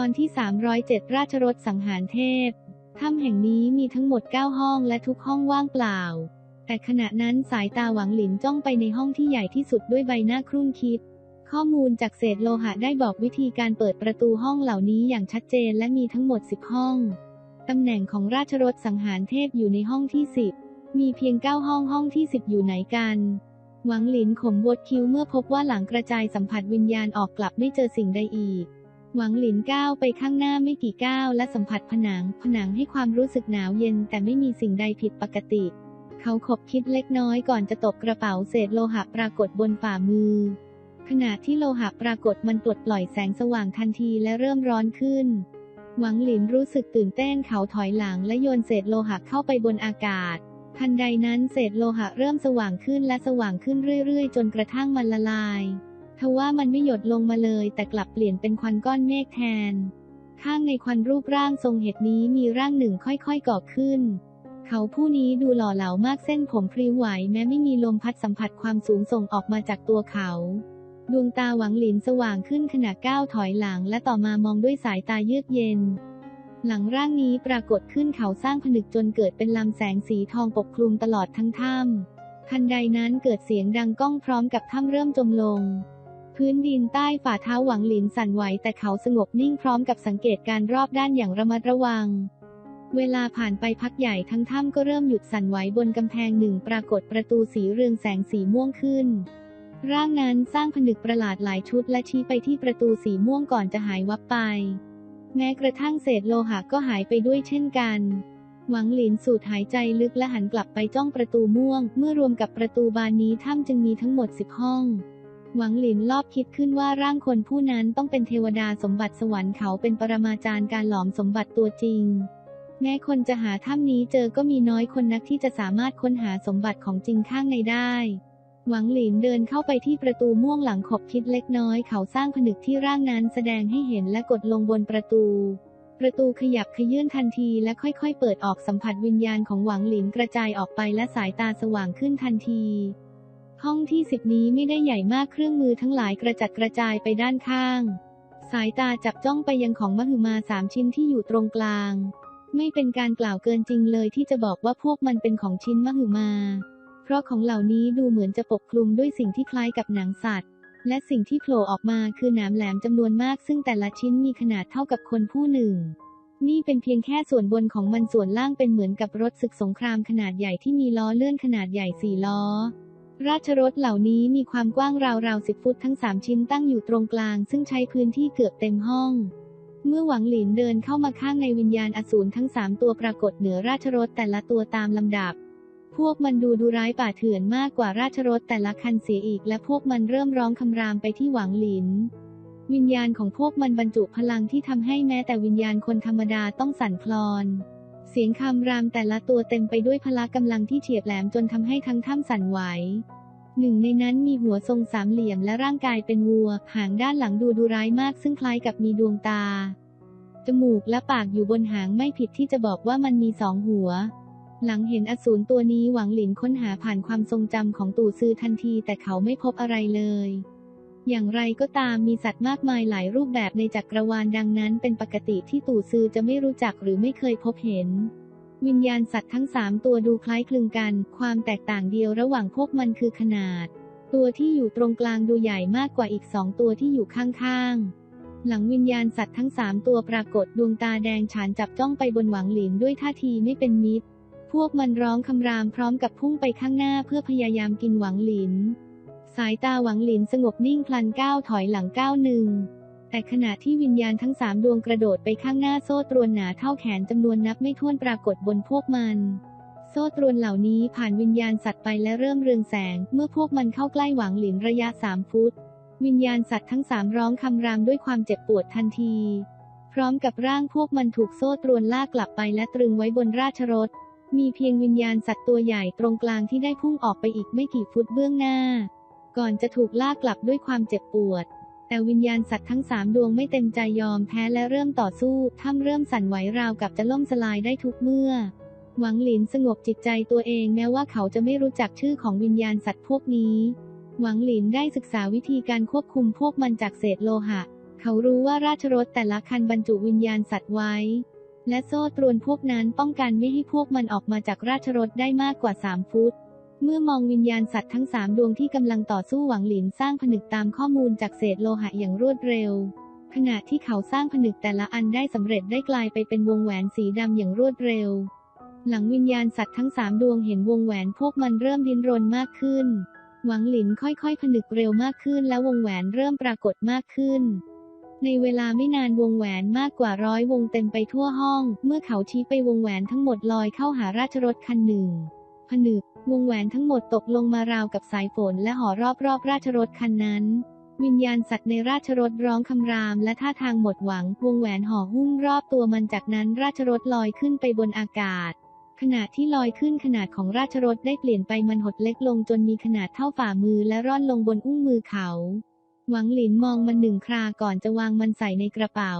ตอนที่ 307 ราชรถสังหารเทพ ถ้ำแห่งนี้มีทั้งหมด 9 ห้องและทุกห้องว่างเปล่า แต่ขณะนั้นสายตาหวังหลินจ้องไปในห้องที่ใหญ่ที่สุดด้วยใบหน้าครุ่นคิด ข้อมูลจากเศษโลหะได้บอกวิธีการเปิดประตูห้องเหล่านี้อย่างชัดเจนและมีทั้งหมด 10 ห้อง ตำแหน่งของราชรถสังหารเทพอยู่ในห้องที่ 10 มีเพียง 9 ห้องห้องที่ 10 อยู่ไหนกันหวังหลินขมวดคิ้วเมื่อพบว่าหลังกระจายสัมผัสวิญญาณออกกลับไม่เจอสิ่งใดอีก หวังหลินก้าวไปข้างหน้าไม่กี่ก้าวและสัมผัสผนัง ผนังให้ความรู้สึกหนาวเย็นแต่ไม่มีสิ่งใดผิดปกติ เขาขบคิดเล็กน้อยก่อนจะตบกระเป๋าเศษโลหะปรากฏบนฝ่ามือ ขณะที่โลหะปรากฏมันปลดปล่อยแสงสว่างทันทีและเริ่มร้อนขึ้น หวังหลินรู้สึกตื่นเต้นเขาถอยหลังและโยนเศษโลหะเข้าไปบนอากาศ ทันใดนั้นเศษโลหะเริ่มสว่างขึ้นและสว่างขึ้นเรื่อยๆ จนกระทั่งมันละลาย ทว่ามันไม่หยดลงมาเลย แต่กลับเปลี่ยนเป็นควันก้อนเมฆแทน ข้างในควันรูปร่างทรงเห็ดนี้มีร่างหนึ่งค่อยๆก่อขึ้น เขาผู้นี้ดูหล่อเหลามากเส้นผมพริ้วไหวแม้ไม่มีลมพัดสัมผัสความสูงส่งออกมาจากตัวเขาดวงตาหวังหลินสว่างขึ้นขณะก้าวถอยหลัง และต่อมามองด้วยสายตาเยือกเย็น หลังร่างนี้ปรากฏขึ้นเขาสร้างผนึกจนเกิดเป็นลำแสงสีทองปกคลุมตลอดทั้งถ้ำทันใดนั้นเกิดเสียงดังก้องพร้อมกับถ้ำเริ่มจมลง พื้นดินใต้ฝ่าเท้าหวังหลินสั่นไหวแต่เขาสงบนิ่งพร้อมกับสังเกตการรอบด้านอย่างระมัดระวัง เวลาผ่านไปพักใหญ่ทั้งถ้ำก็เริ่มหยุดสั่นไหวบนกำแพงหนึ่งปรากฏประตูสีเรืองแสงสีม่วงขึ้น ร่างนั้นสร้างผนึกประหลาดหลายชุดและชี้ไปที่ประตูสีม่วงก่อนจะหายวับไป แม้กระทั่งเศษโลหะก็หายไปด้วยเช่นกันหวังหลินสูดหายใจลึกและหันกลับไปจ้องประตูม่วง เมื่อรวมกับประตูบานนี้ถ้ำจึงมีทั้งหมดสิบห้อง หวังหลินรอบคิดขึ้นว่าร่างคนผู้นั้นต้องเป็นเทวดาสมบัติสวรรค์เขาเป็นปรมาจารย์การหลอมสมบัติตัวจริง แม้คนจะหาถ้ำนี้เจอก็มีน้อยคนนักที่จะสามารถค้นหาสมบัติของจริงข้างในได้ หวังหลินเดินเข้าไปที่ประตูม่วงหลังขบคิดเล็กน้อยเขาสร้างผนึกที่ร่างนั้นแสดงให้เห็นและกดลงบนประตูประตูขยับขยื่นทันทีและค่อยๆ เปิดออกสัมผัสวิญญาณของหวังหลินกระจายออกไปและสายตาสว่างขึ้นทันที ห้องที่สิบนี้ไม่ได้ใหญ่มากเครื่องมือทั้งหลายกระจัดกระจายไปด้านข้าง สายตาจับจ้องไปยังของมหึมาสามชิ้นที่อยู่ตรงกลาง ไม่เป็นการกล่าวเกินจริงเลยที่จะบอกว่าพวกมันเป็นของชิ้นมหึมา เพราะของเหล่านี้ดูเหมือนจะปกคลุมด้วยสิ่งที่คล้ายกับหนังสัตว์ และสิ่งที่โผล่ออกมาคือหนามแหลมจำนวนมากซึ่งแต่ละชิ้นมีขนาดเท่ากับคนผู้หนึ่งนี่เป็นเพียงแค่ส่วนบนของมันส่วนล่างเป็นเหมือนกับรถศึกสงครามขนาดใหญ่ที่มีล้อเลื่อนขนาดใหญ่สี่ล้อ ราชรถเหล่านี้มีความกว้างราวๆสิบฟุตทั้งสามชิ้นตั้งอยู่ตรงกลาง ซึ่งใช้พื้นที่เกือบเต็มห้อง เมื่อหวังหลินเดินเข้ามาข้างในวิญญาณอสูรทั้งสามตัวปรากฏเหนือราชรถแต่ละตัวตามลำดับ พวกมันดูดูร้ายป่าเถื่อนมากกว่าราชรถแต่ละคันเสียอีก และพวกมันเริ่มร้องคำรามไปที่หวังหลิน วิญญาณของพวกมันบรรจุพลังที่ทำให้แม้แต่วิญญาณคนธรรมดาต้องสั่นคลอน สียงคำรามแต่ละตัวเต็มไปด้วยพละกำลังที่เฉียบแหลมจนทำให้ทั้งถ้ำสั่นไหวหนึ่งในนั้นมีหัวทรงสามเหลี่ยมและร่างกายเป็นวัว หางด้านหลังดูดูร้ายมากซึ่งคล้ายกับมีดวงตา จมูกและปากอยู่บนหางไม่ผิดที่จะบอกว่ามันมีสองหัว หลังเห็นอสูรตัวนี้หวังหลินค้นหาผ่านความทรงจำของตู่ซือทันทีแต่เขาไม่พบอะไรเลย อย่างไรก็ตามมีสัตว์มากมายหลายรูปแบบในจักรวาลดังนั้น เป็นปกติที่ตู่ซือจะไม่รู้จักหรือไม่เคยพบเห็น วิญญาณสัตว์ทั้งสามตัวดูคล้ายคลึงกัน ความแตกต่างเดียวระหว่างพวกมันคือขนาด ตัวที่อยู่ตรงกลางดูใหญ่มากกว่าอีกสองตัวที่อยู่ข้างๆ หลังวิญญาณสัตว์ทั้งสามตัวปรากฏดวงตาแดงฉานจับจ้องไปบนหวังหลินด้วยท่าทีไม่เป็นมิตร พวกมันร้องคำรามพร้อมกับพุ่งไปข้างหน้าเพื่อพยายามกินหวังหลิน สายตาหวังหลินสงบนิ่งพลันก้าวถอยหลังก้าวหนึ่ง แต่ขณะที่วิญญาณทั้งสามดวงกระโดดไปข้างหน้าโซ่ตรวนหนาเท่าแขนจำนวนนับไม่ถ้วนปรากฏบนพวกมันโซ่ตรวนเหล่านี้ผ่านวิญญาณสัตว์ไปและเริ่มเรืองแสง เมื่อพวกมันเข้าใกล้หวังหลินระยะสามฟุต วิญญาณสัตว์ทั้งสามร้องคำรามด้วยความเจ็บปวดทันที พร้อมกับร่างพวกมันถูกโซ่ตรวนลากกลับไปและตรึงไว้บนราชรถ มีเพียงวิญญาณสัตว์ตัวใหญ่ตรงกลางที่ได้พุ่งออกไปอีกไม่กี่ฟุตเบื้องหน้า ก่อนจะถูกลากกลับด้วยความเจ็บปวด แต่วิญญาณสัตว์ทั้งสามดวงไม่เต็มใจยอมแพ้และเริ่มต่อสู้ถ้ำเริ่มสั่นไหวราวกับจะล่มสลายได้ทุกเมื่อ หวังหลินสงบจิตใจตัวเองแม้ว่าเขาจะไม่รู้จักชื่อของวิญญาณสัตว์พวกนี้ หวังหลินได้ศึกษาวิธีการควบคุมพวกมันจากเศษโลหะ เขารู้ว่าราชรถแต่ละคันบรรจุวิญญาณสัตว์ไว้และโซ่ตรวนพวกนั้นป้องกันไม่ให้พวกมันออกมาจากราชรถได้มากกว่า 3 ฟุต เมื่อมองวิญญาณสัตว์ทั้งสามดวงที่กำลังต่อสู้หวังหลินสร้างผนึกตามข้อมูลจากเศษโลหะอย่างรวดเร็ว ขณะที่เขาสร้างผนึกแต่ละอันได้สำเร็จได้กลายไปเป็นวงแหวนสีดำอย่างรวดเร็ว หลังวิญญาณสัตว์ทั้งสามดวงเห็นวงแหวนพวกมันเริ่มดิ้นรนมากขึ้น หวังหลินค่อยๆ ผนึกเร็วมากขึ้น และวงแหวนเริ่มปรากฏมากขึ้นในเวลาไม่นานวงแหวนมากกว่าร้อยวงเต็มไปทั่วห้อง เมื่อเขาชี้ไปวงแหวนทั้งหมดลอยเข้าหาราชรถคันหนึ่ง ผนึก วงแหวนทั้งหมดตกลงมาราวกับสายฝนและห่อรอบๆราชรถคันนั้น วิญญาณสัตว์ในราชรถร้องคำรามและท่าทางหมดหวัง วงแหวนห่อหุ้มรอบตัวมันจากนั้นราชรถลอยขึ้นไปบนอากาศ ขณะที่ลอยขึ้นขนาดของราชรถได้เปลี่ยนไปมันหดเล็กลงจนมีขนาดเท่าฝ่ามือและร่อนลงบนอุ้งมือเขาหวังหลินมองมันหนึ่งคราก่อนจะวางมันใส่ในกระเป๋า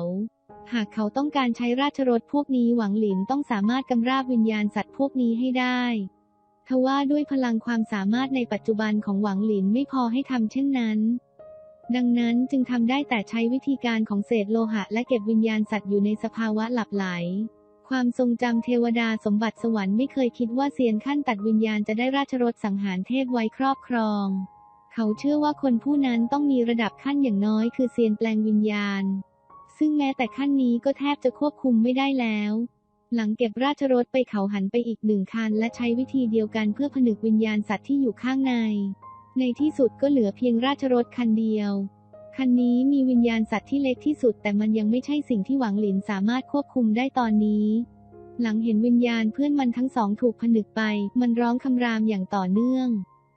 หากเขาต้องการใช้ราชรถพวกนี้หวังหลินต้องสามารถกำราบวิญญาณสัตว์พวกนี้ให้ได้ ทว่าด้วยพลังความสามารถในปัจจุบันของหวังหลินไม่พอให้ทำเช่นนั้น ดังนั้นจึงทำได้แต่ใช้วิธีการของเศษโลหะและเก็บวิญญาณสัตว์อยู่ในสภาวะหลับไหล ความทรงจำเทวดาสมบัติสวรรค์ไม่เคยคิดว่าเซียนขั้นตัดวิญญาณจะได้ราชรถสังหารเทพไว้ครอบครอง เขาเชื่อว่าคนผู้นั้นต้องมีระดับขั้นอย่างน้อยคือเซียนแปลงวิญญาณ ซึ่งแม้แต่ขั้นนี้ก็แทบจะควบคุมไม่ได้แล้ว หลังเก็บราชรถไปเขาหันไปอีกหนึ่งคันและใช้วิธีเดียวกันเพื่อผนึกวิญญาณสัตว์ที่อยู่ข้างใน ในที่สุดก็เหลือเพียงราชรถคันเดียว คันนี้มีวิญญาณสัตว์ที่เล็กที่สุด แต่มันยังไม่ใช่สิ่งที่หวังหลินสามารถควบคุมได้ตอนนี้ หลังเห็นวิญญาณเพื่อนมันทั้งสองถูกผนึกไป มันร้องคำรามอย่างต่อเนื่อง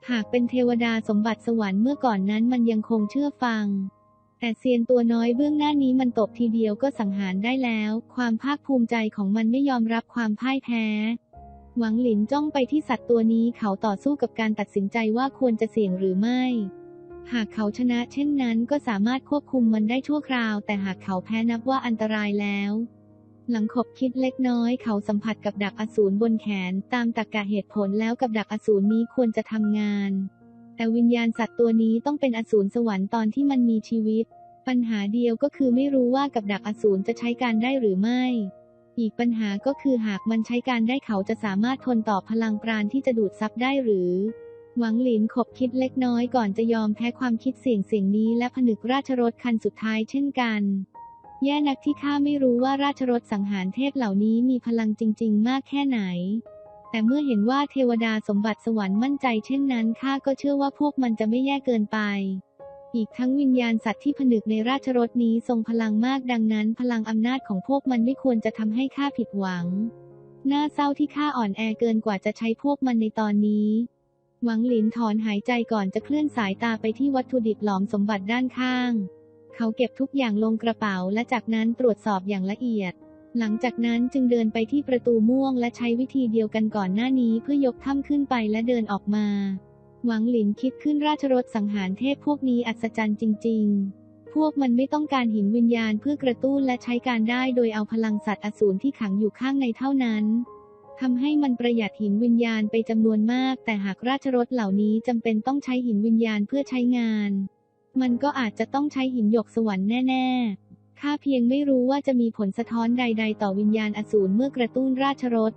หากเป็นเทวดาสมบัติสวรรค์เมื่อก่อนนั้นมันยังคงเชื่อฟัง แต่เซียนตัวน้อยเบื้องหน้านี้มันตบทีเดียวก็สังหารได้แล้ว ความภาคภูมิใจของมันไม่ยอมรับความพ่ายแพ้ หวังหลินจ้องไปที่สัตว์ตัวนี้เขาต่อสู้กับการตัดสินใจว่าควรจะเสี่ยงหรือไม่ หากเขาชนะเช่นนั้นก็สามารถควบคุมมันได้ชั่วคราว แต่หากเขาแพ้นับว่าอันตรายแล้ว หลังขบคิดเล็กน้อยเขาสัมผัสกับดักอสูรบนแขน ตามตรรกะเหตุผลแล้วกับดักอสูรนี้ควรจะทำงาน แต่วิญญาณสัตว์ตัวนี้ต้องเป็นอสูรสวรรค์ตอนที่มันมีชีวิต ปัญหาเดียวก็คือไม่รู้ว่ากับดักอสูรจะใช้การได้หรือไม่ อีกปัญหาก็คือหากมันใช้การได้เขาจะสามารถทนต่อพลังปราณที่จะดูดซับได้หรือ หวังหลินขบคิดเล็กน้อยก่อนจะยอมแพ้ความคิดเสี่ยงเสี่ยงนี้และผนึกราชรถคันสุดท้ายเช่นกันแย่นักที่ข้าไม่รู้ว่าราชรถสังหารเทพเหล่านี้มีพลังจริง ๆ มากแค่ไหน แต่เมื่อเห็นว่าเทวดาสมบัติสวรรค์มั่นใจเช่นนั้นข้าก็เชื่อว่าพวกมันจะไม่แย่เกินไป อีกทั้งวิญญาณสัตว์ที่ผนึกในราชรถนี้ทรงพลังมากดังนั้น พลังอำนาจของพวกมันไม่ควรจะทำให้ข้าผิดหวัง น่าเศร้าที่ข้าอ่อนแอเกินกว่าจะใช้พวกมันในตอนนี้หวังหลินถอนหายใจก่อนจะเคลื่อนสายตาไปที่วัตถุดิบหลอมสมบัติด้านข้าง เขาเก็บทุกอย่างลงกระเป๋าและจากนั้นตรวจสอบอย่างละเอียด หลังจากนั้นจึงเดินไปที่ประตูม่วงและใช้วิธีเดียวกันก่อนหน้านี้เพื่อยกถ้ำขึ้นไปและเดินออกมา หวังหลินคิดขึ้นราชรถสังหารเทพพวกนี้อัศจรรย์จริง ๆ พวกมันไม่ต้องการหินวิญญาณเพื่อกระตุ้นและใช้การได้โดยเอาพลังสัตว์อสูรที่ขังอยู่ข้างในเท่านั้นทำให้มันประหยัดหินวิญญาณไปจำนวนมาก แต่หากราชรถเหล่านี้จำเป็นต้องใช้หินวิญญาณเพื่อใช้งาน มันก็อาจจะต้องใช้หินหยกสวรรค์แน่ ๆ ข้าเพียงไม่รู้ว่าจะมีผลสะท้อนใด ๆ ต่อวิญญาณอสูรเมื่อกระตุ้นราชรถ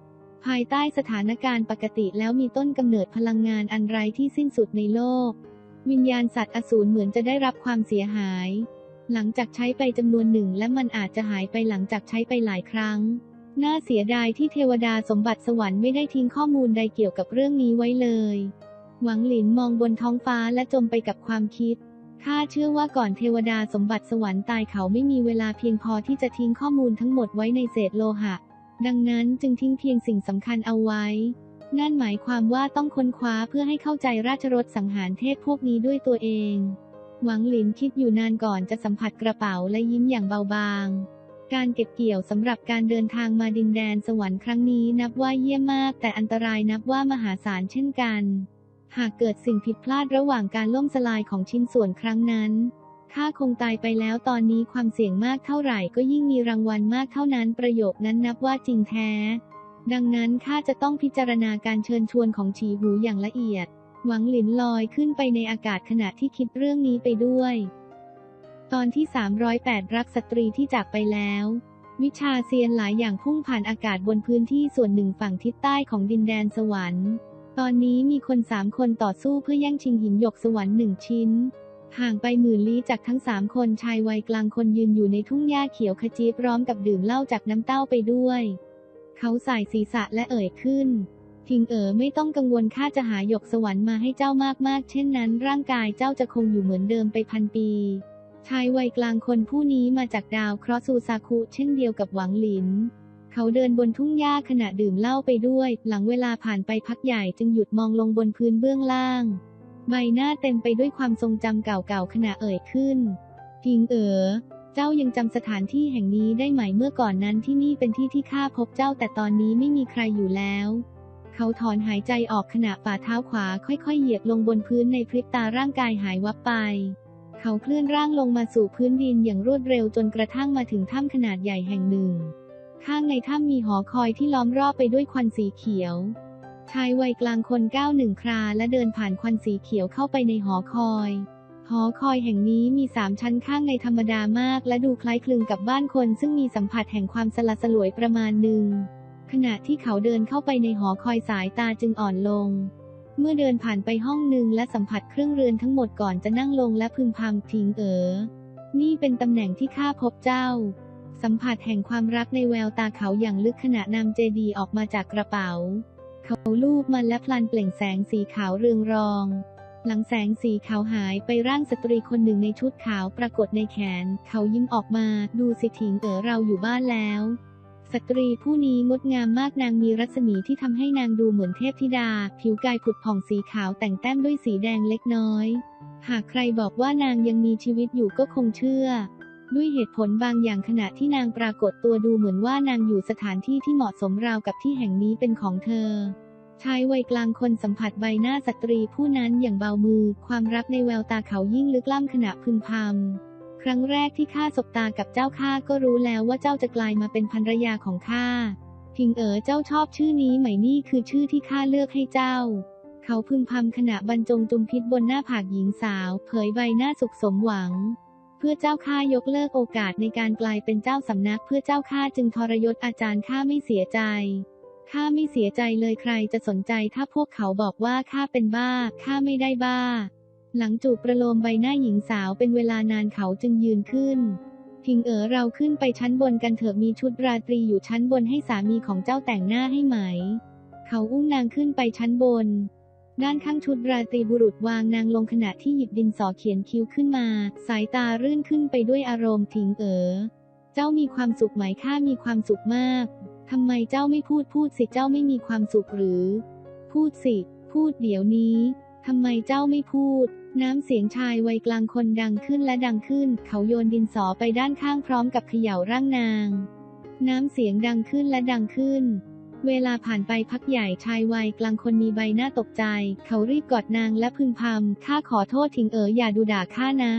ภายใต้สถานการณ์ปกติแล้วมีต้นกำเนิดพลังงานอันไรที่สิ้นสุดในโลก วิญญาณสัตว์อสูรเหมือนจะได้รับความเสียหาย หลังจากใช้ไปจำนวนหนึ่งและมันอาจจะหายไปหลังจากใช้ไปหลายครั้ง น่าเสียดายที่เทวดาสมบัติสวรรค์ไม่ได้ทิ้งข้อมูลใดเกี่ยวกับเรื่องนี้ไว้เลย หวังหลินมองบนท้องฟ้าและจมไปกับความคิด ข้าเชื่อว่าก่อนเทวดาสมบัติสวรรค์ตายเขาไม่มีเวลาเพียงพอที่จะทิ้งข้อมูลทั้งหมดไว้ในเศษโลหะ ดังนั้นจึงทิ้งเพียงสิ่งสำคัญเอาไว้ นั่นหมายความว่าต้องค้นคว้าเพื่อให้เข้าใจราชรถสังหารเทพพวกนี้ด้วยตัวเอง หวังหลินคิดอยู่นานก่อนจะสัมผัสกระเป๋าและยิ้มอย่างเบาบาง การเก็บเกี่ยวสำหรับการเดินทางมาดินแดนสวรรค์ครั้งนี้นับว่าเยี่ยมมาก แต่อันตรายนับว่ามหาศาลเช่นกัน หากเกิดสิ่งผิดพลาดระหว่างการล่มสลายของชิ้นส่วนครั้งนั้นข้าคงตายไปแล้วตอนนี้ความเสี่ยงมากเท่าไหร่ก็ยิ่งมีรางวัลมากเท่านั้นประโยคนั้นนับว่าจริงแท้ ดังนั้นข้าจะต้องพิจารณาการเชิญชวนของฉีหูอย่างละเอียด หวังหลินลอยขึ้นไปในอากาศขณะที่คิดเรื่องนี้ไปด้วย ตอนที่ 308 รักสตรีที่จากไปแล้ว วิชาเซียนหลายอย่างพุ่งผ่านอากาศบนพื้นที่ส่วนหนึ่งฝั่งทิศใต้ของดินแดนสวรรค์ ตอนนี้มีคนสามคนต่อสู้เพื่อแย่งชิงหินหยกสวรรค์หนึ่งชิ้น ห่างไปหมื่นลี้จากทั้งสามคนชายวัยกลางคนยืนอยู่ในทุ่งหญ้าเขียวขจีพร้อมกับดื่มเหล้าจากน้ำเต้าไปด้วย เขาสายศีรษะและเอ่ยขึ้นทิงเอ๋อไม่ต้องกังวลข้าจะหาหยกสวรรค์มาให้เจ้ามากๆ เช่นนั้น ร่างกายเจ้าจะคงอยู่เหมือนเดิมไปพันปี ชายวัยกลางคนผู้นี้มาจากดาวเคราะห์ซูซาคุเช่นเดียวกับหวังหลิน เขาเดินบนทุ่งหญ้าขณะดื่มเหล้าไปด้วย หลังเวลาผ่านไปพักใหญ่จึงหยุดมองลงบนพื้นเบื้องล่าง ใบหน้าเต็มไปด้วยความทรงจำเก่าๆขณะเอ่ยขึ้นทิงเอ๋อเจ้ายังจำสถานที่แห่งนี้ได้ไหมเมื่อก่อนนั้นที่นี่เป็นที่ที่ข้าพบเจ้าแต่ตอนนี้ไม่มีใครอยู่แล้ว เขาถอนหายใจออกขณะฝ่าเท้าขวาค่อยๆเหยียบลงบนพื้นในพริบตาร่างกายหายวับไป เขาเคลื่อนร่างลงมาสู่พื้นดินอย่างรวดเร็วจนกระทั่งมาถึงถ้ำขนาดใหญ่แห่งหนึ่ง ข้างในถ้ำมีหอคอยที่ล้อมรอบไปด้วยควันสีเขียว ชายวัยกลางคนก้าวหนึ่งคราและเดินผ่านควันสีเขียวเข้าไปในหอคอย หอคอยแห่งนี้มีสามชั้นข้างในธรรมดามาก และดูคล้ายคลึงกับบ้านคน ซึ่งมีสัมผัสแห่งความสละสลวยประมาณหนึ่ง ขณะที่เขาเดินเข้าไปในหอคอยสายตาจึงอ่อนลง เมื่อเดินผ่านไปห้องหนึ่งและสัมผัสเครื่องเรือนทั้งหมดก่อนจะนั่งลงและพึมพำทิ้งเอ๋อนี่เป็นตำแหน่งที่ข้าพบเจ้า สัมผัสแห่งความรักในแววตาเขาอย่างลึกขณะนำเจดีออกมาจากกระเป๋า เขาลูบมันและพลันเปล่งแสงสีขาวเรืองรอง หลังแสงสีขาวหายไปร่างสตรีคนหนึ่งในชุดขาวปรากฏในแขน เขายิ้มออกมาดูสิถิงเอ๋อเราอยู่บ้านแล้ว สตรีผู้นี้งดงามมากนางมีรัศมีที่ทำให้นางดูเหมือนเทพธิดา ผิวกายผุดผ่องสีขาวแต่งแต้มด้วยสีแดงเล็กน้อย หากใครบอกว่านางยังมีชีวิตอยู่ก็คงเชื่อ ด้วยเหตุผลบางอย่างขณะที่นางปรากฏตัวดูเหมือนว่านางอยู่สถานที่ที่เหมาะสมราวกับที่แห่งนี้เป็นของเธอชายวัยกลางคนสัมผัสใบหน้าสตรีผู้นั้นอย่างเบามือ ความรักในแววตาเขายิ่งลึกล้ำขณะพึมพำครั้งแรกที่ข้าสบตากับเจ้าข้าก็รู้แล้วว่าเจ้าจะกลายมาเป็นภรรยาของข้าทิงเอ๋อเจ้าชอบชื่อนี้ไหมนี่คือชื่อที่ข้าเลือกให้เจ้า เขาพึมพำขณะบรรจงจุมพิษบนหน้าผากหญิงสาว เผยใบหน้าสุขสมหวัง พื่อเจ้าข้ายกเลิกโอกาสในการกลายเป็นเจ้าสำนัก เพื่อเจ้าข้าจึงทรยศอาจารย์ข้าไม่เสียใจข้าไม่เสียใจเลยใครจะสนใจถ้าพวกเขาบอกว่าข้าเป็นบ้าข้าไม่ได้บ้า หลังจูบประโลมใบหน้าหญิงสาวเป็นเวลานานเขาจึงยืนขึ้นทิงเอ๋อเราขึ้นไปชั้นบนกันเถอะมีชุดราตรีอยู่ชั้นบนให้สามีของเจ้าแต่งหน้าให้ไหม เขาอุ้มนางขึ้นไปชั้นบน ด้านข้างชุดราตรีบุรุษวางนางลงขณะที่หยิบดินสอเขียนคิ้วขึ้นมา สายตารื่นขึ้นไปด้วยอารมณ์ทิงเอ๋อ เจ้ามีความสุขไหมข้ามีความสุขมากทำไมเจ้าไม่พูดพูดสิเจ้าไม่มีความสุขหรือ พูดสิ พูดเดี๋ยวนี้ทำไมเจ้าไม่พูด น้ำเสียงชายวัยกลางคนดังขึ้นและดังขึ้น เขาโยนดินสอไปด้านข้างพร้อมกับเขย่าร่างนาง น้ำเสียงดังขึ้นและดังขึ้น เวลาผ่านไปพักใหญ่ชายวัยกลางคนมีใบหน้าตกใจ เขารีบกอดนางและพึมพำข้าขอโทษทิงเอ๋ออย่าดูด่าข้านะ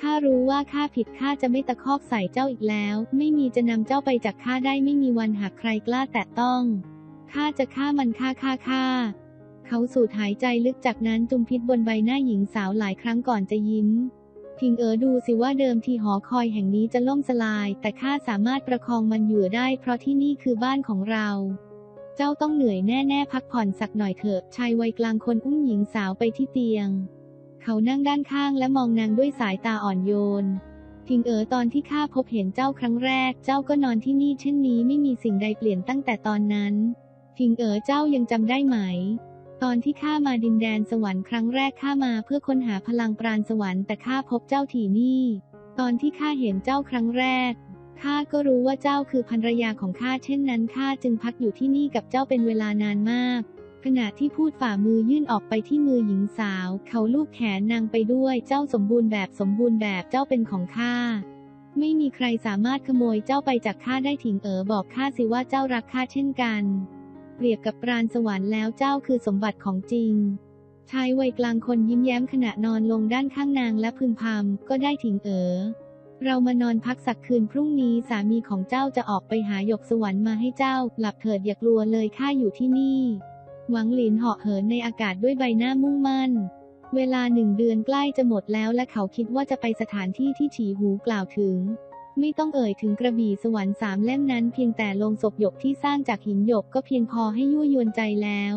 ข้ารู้ว่าข้าผิดข้าจะไม่ตะคอกใส่เจ้าอีกแล้ว ไม่มีจะนำเจ้าไปจากข้าได้ไม่มีวันหากใครกล้าแตะต้องข้าจะฆ่ามันฆ่าฆ่าฆ่าเขาสูดหายใจลึกจากนั้นจุมพิษบนใบหน้าหญิงสาวหลายครั้งก่อนจะยิ้มทิงเอ๋อดูสิว่าเดิมทีหอคอยแห่งนี้จะล่มสลาย แต่ข้าสามารถประคองมันอยู่ได้ เพราะที่นี่คือบ้านของเรา เจ้าต้องเหนื่อยแน่ๆพักผ่อนสักหน่อยเถอะ ชายวัยกลางคนอุ้มหญิงสาวไปที่เตียง เขานั่งด้านข้างและมองนางด้วยสายตาอ่อนโยนทิงเอ๋อตอนที่ข้าพบเห็นเจ้าครั้งแรก เจ้าก็นอนที่นี่เช่นนี้ไม่มีสิ่งใดเปลี่ยนตั้งแต่ตอนนั้น ทิงเอ๋อเจ้ายังจำได้ไหม ตอนที่ข้ามาดินแดนสวรรค์ครั้งแรกข้ามาเพื่อค้นหาพลังปราณสวรรค์แต่ข้าพบเจ้าที่นี่ ตอนที่ข้าเห็นเจ้าครั้งแรก ข้าก็รู้ว่าเจ้าคือภรรยาของข้าเช่นนั้นข้าจึงพักอยู่ที่นี่กับเจ้าเป็นเวลานานมาก ขณะที่พูดฝ่ามือยื่นออกไปที่มือหญิงสาว เขาลูบแขนนางไปด้วยเจ้าสมบูรณ์แบบสมบูรณ์แบบเจ้าเป็นของข้าไม่มีใครสามารถขโมยเจ้าไปจากข้าได้ถิงเอ๋อบอกข้าสิว่าเจ้ารักข้าเช่นกัน เปรียบกับปราณสวรรค์แล้วเจ้าคือสมบัติของจริงชายวัยกลางคนยิ้มแย้มขณะนอนลงด้านข้างนางและพึมพำก็ได้ถิงเอ๋อ เรามานอนพักสักคืนพรุ่งนี้สามีของเจ้าจะออกไปหาหยกสวรรค์มาให้เจ้า หลับเถิดอย่ากลัวเลยข้าอยู่ที่นี่ หวังหลินเหาะเหินในอากาศด้วยใบหน้ามุ่งมั่น เวลาหนึ่งเดือนใกล้จะหมดแล้วและเขาคิดว่าจะไปสถานที่ที่ฉีหูกล่าวถึง ไม่ต้องเอ่ยถึงกระบี่สวรรค์สามเล่มนั้นเพียงแต่โลงศพหยกที่สร้างจากหินหยกก็เพียงพอให้ยั่วยวนใจแล้ว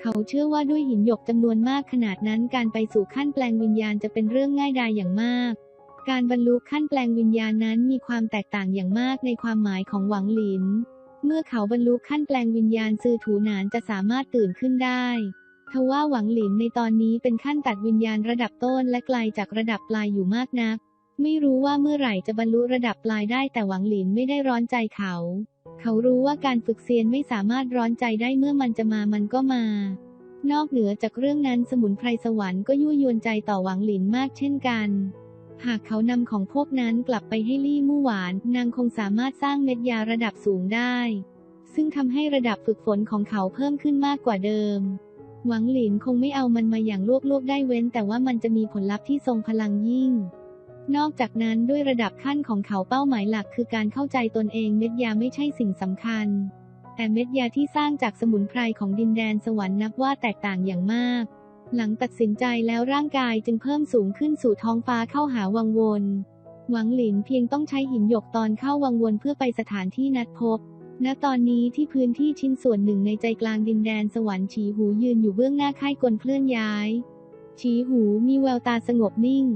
เขาเชื่อว่าด้วยหินหยกจำนวนมากขนาดนั้นการไปสู่ขั้นแปลงวิญญาณจะเป็นเรื่องง่ายดายอย่างมาก การบรรลุขั้นแปลงวิญญาณนั้นมีความแตกต่างอย่างมากในความหมายของหวังหลิน เมื่อเขาบรรลุขั้นแปลงวิญญาณซือถูหนานจะสามารถตื่นขึ้นได้ทว่าหวังหลินในตอนนี้เป็นขั้นตัดวิญญาณระดับต้นและไกลจากระดับปลายอยู่มากนัก ไม่รู้ว่าเมื่อไหร่จะบรรลุระดับปลายได้แต่หวังหลินไม่ได้ร้อนใจเขา เขารู้ว่าการฝึกเซียนไม่สามารถร้อนใจได้เมื่อมันจะมามันก็มา นอกเหนือจากเรื่องนั้นสมุนไพรสวรรค์ก็ยั่วยวนใจต่อหวังหลินมากเช่นกัน หากเขานำของพวกนั้นกลับไปให้ลี่มู่หวาน นางคงสามารถสร้างเม็ดยาระดับสูงได้ ซึ่งทำให้ระดับฝึกฝนของเขาเพิ่มขึ้นมากกว่าเดิม หวังหลินคงไม่เอามันมาอย่างลวกๆได้เว้น แต่ว่ามันจะมีผลลัพธ์ที่ทรงพลังยิ่ง นอกจากนั้นด้วยระดับขั้นของเขาเป้าหมายหลักคือการเข้าใจตนเองเม็ดยาไม่ใช่สิ่งสำคัญ แต่เม็ดยาที่สร้างจากสมุนไพรของดินแดนสวรรค์นับว่าแตกต่างอย่างมาก หลังตัดสินใจแล้วร่างกายจึงเพิ่มสูงขึ้นสู่ท้องฟ้าเข้าหาวังวนหวังหลินเพียงต้องใช้หินหยกตอนเข้าวังวนเพื่อไปสถานที่นัดพบ ณ ตอนนี้ที่พื้นที่ชิ้นส่วนหนึ่งในใจกลางดินแดนสวรรค์ฉีหูยืนอยู่เบื้องหน้าค่ายกลเคลื่อนย้าย ฉีหูมีแววตาสงบนิ่ง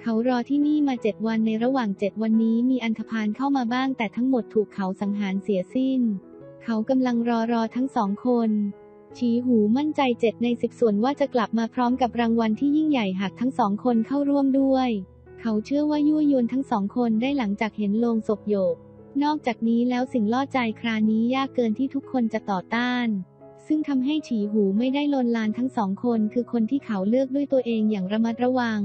เขารอที่นี่มาเจ็ดวันในระหว่างเจ็ดวันนี้มีอันธพาลเข้ามาบ้างแต่ทั้งหมดถูกเขาสังหารเสียสิ้น เขากำลังรอรอทั้งสองคน ชีหูมั่นใจเจ็ดในสิบส่วนว่าจะกลับมาพร้อมกับรางวัลที่ยิ่งใหญ่หากทั้งสองคนเข้าร่วมด้วย เขาเชื่อว่ายั่วยวนทั้งสองคนได้หลังจากเห็นโลงศพโยก นอกจากนี้แล้วสิ่งล่อใจครานี้ยากเกินที่ทุกคนจะต่อต้าน ซึ่งทำให้ฉีหูไม่ได้ลนลานทั้งสองคนคือคนที่เขาเลือกด้วยตัวเองอย่างระมัดระวัง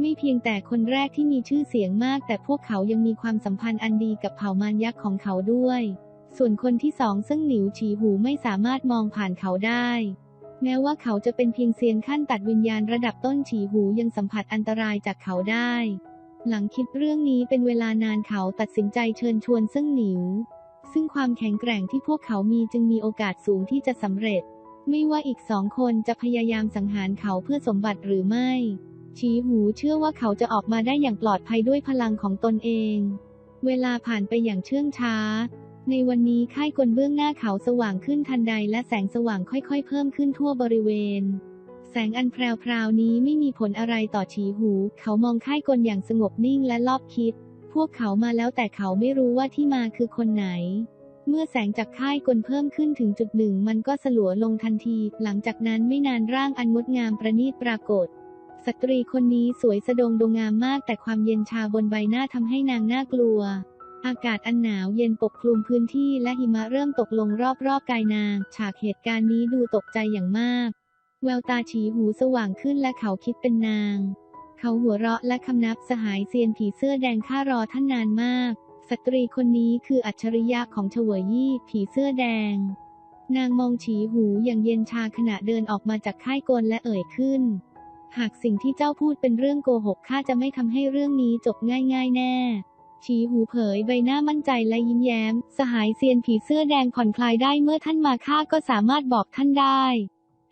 ไม่เพียงแต่คนแรกที่มีชื่อเสียงมาก แต่พวกเขายังมีความสัมพันธ์อันดีกับเผ่ามารยักษ์ของเขาด้วย ส่วนคนที่สองซึ่งหนิวฉีหูไม่สามารถมองผ่านเขาได้ แม้ว่าเขาจะเป็นเพียงเซียนขั้นตัดวิญญาณระดับต้นฉีหูยังสัมผัสอันตรายจากเขาได้ หลังคิดเรื่องนี้เป็นเวลานานเขาตัดสินใจเชิญชวนซึ่งหนิว ซึ่งความแข็งแกร่งที่พวกเขามีจึงมีโอกาสสูงที่จะสำเร็จ ไม่ว่าอีกสองคนจะพยายามสังหารเขาเพื่อสมบัติหรือไม่ชีหูเชื่อว่าเขาจะออกมาได้อย่างปลอดภัยด้วยพลังของตนเอง เวลาผ่านไปอย่างเชื่องช้า ในวันนี้ค่ายกลเบื้องหน้าเขาสว่างขึ้นทันใดและแสงสว่างค่อยๆ เพิ่มขึ้นทั่วบริเวณ แสงอันแพรวๆนี้ไม่มีผลอะไรต่อชีหู เขามองค่ายกลอย่างสงบนิ่งและรอบคิด พวกเขามาแล้วแต่เขาไม่รู้ว่าที่มาคือคนไหน เมื่อแสงจากค่ายกลเพิ่มขึ้นถึงจุดหนึ่ง มันก็สลัวลงทันที หลังจากนั้นไม่นานร่างอันงดงามประณีตปรากฏสตรีคนนี้สวยสะดงดงงามมากแต่ความเย็นชาบนใบหน้าทำให้นางน่ากลัว อากาศอันหนาวเย็นปกคลุมพื้นที่และหิมะเริ่มตกลงรอบๆกายนาง ฉากเหตุการณ์นี้ดูตกใจอย่างมาก แววตาฉีหูสว่างขึ้นและเขาคิดเป็นนาง เขาหัวเราะและคำนับสหายเซียนผีเสื้อแดงข้ารอท่านนานมาก สตรีคนนี้คืออัจฉริยะของเฉวยยี่ผีเสื้อแดง นางมองฉีหูอย่างเย็นชาขณะเดินออกมาจากค่ายกลและเอ่ยขึ้น หากสิ่งที่เจ้าพูดเป็นเรื่องโกหกข้าจะไม่ทำให้เรื่องนี้จบง่าย ๆ แน่ ชีหูเผยใบหน้ามั่นใจและยิ้มแย้ม สหายเซียนผีเสื้อแดงผ่อนคลายได้เมื่อท่านมาข้าก็สามารถบอกท่านได้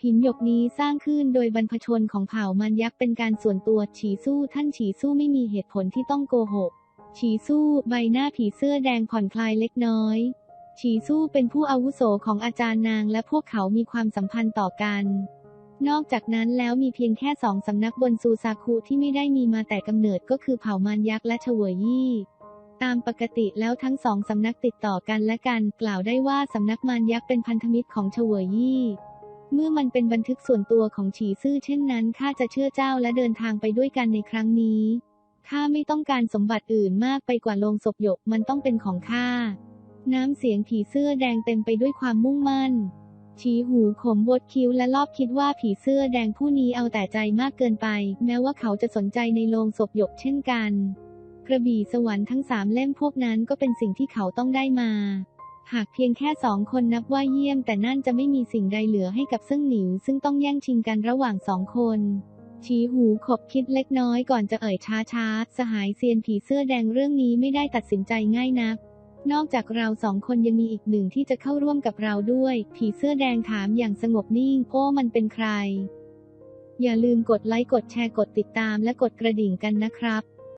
หินหยกนี้สร้างขึ้นโดยบรรพชนของเผ่ามันยักษ์เป็นการส่วนตัวฉีสู้ท่านฉีสู้ไม่มีเหตุผลที่ต้องโกหก ฉีสู้ใบหน้าผีเสื้อแดงผ่อนคลายเล็กน้อย ฉีสู้เป็นผู้อาวุโสของอาจารย์นางและพวกเขามีความสัมพันธ์ต่อกัน นอกจากนั้นแล้วมีเพียงแค่สองสำนักบนซูซาคุที่ไม่ได้มีมาแต่กำเนิดก็คือเผ่ามารยักษ์และเฉวยยี่ ตามปกติแล้วทั้งสองสำนักติดต่อกันและกัน กล่าวได้ว่าสำนักมารยักษ์เป็นพันธมิตรของเฉวยยี่เมื่อมันเป็นบันทึกส่วนตัวของฉีซื่อเช่นนั้นข้าจะเชื่อเจ้าและเดินทางไปด้วยกันในครั้งนี้ข้าไม่ต้องการสมบัติอื่นมากไปกว่าโลงศพหยกมันต้องเป็นของข้า น้ำเสียงผีเสื้อแดงเต็มไปด้วยความมุ่งมั่น ชี้หูขมบดคิ้วและรอบคิดว่าผีเสื้อแดงผู้นี้เอาแต่ใจมากเกินไป แม้ว่าเขาจะสนใจในโลงศพหยกเช่นกัน กระบี่สวรรค์ทั้งสามเล่มพวกนั้นก็เป็นสิ่งที่เขาต้องได้มา หากเพียงแค่สองคนนับว่าเยี่ยม แต่นั่นจะไม่มีสิ่งใดเหลือให้กับซึ่งหนิว ซึ่งต้องแย่งชิงกันระหว่างสองคนชีหูขบคิดเล็กน้อยก่อนจะเอ่ยช้าช้าๆสหายเซียนผีเสื้อแดงเรื่องนี้ไม่ได้ตัดสินใจง่ายนัก นอกจากเราสองคนยังมีอีกหนึ่งที่จะเข้าร่วมกับเราด้วย ผีเสื้อแดงถามอย่างสงบนิ่งโอ้มันเป็นใคร อย่าลืมกดไลค์กดแชร์กดติดตามและกดกระดิ่งกันนะครับ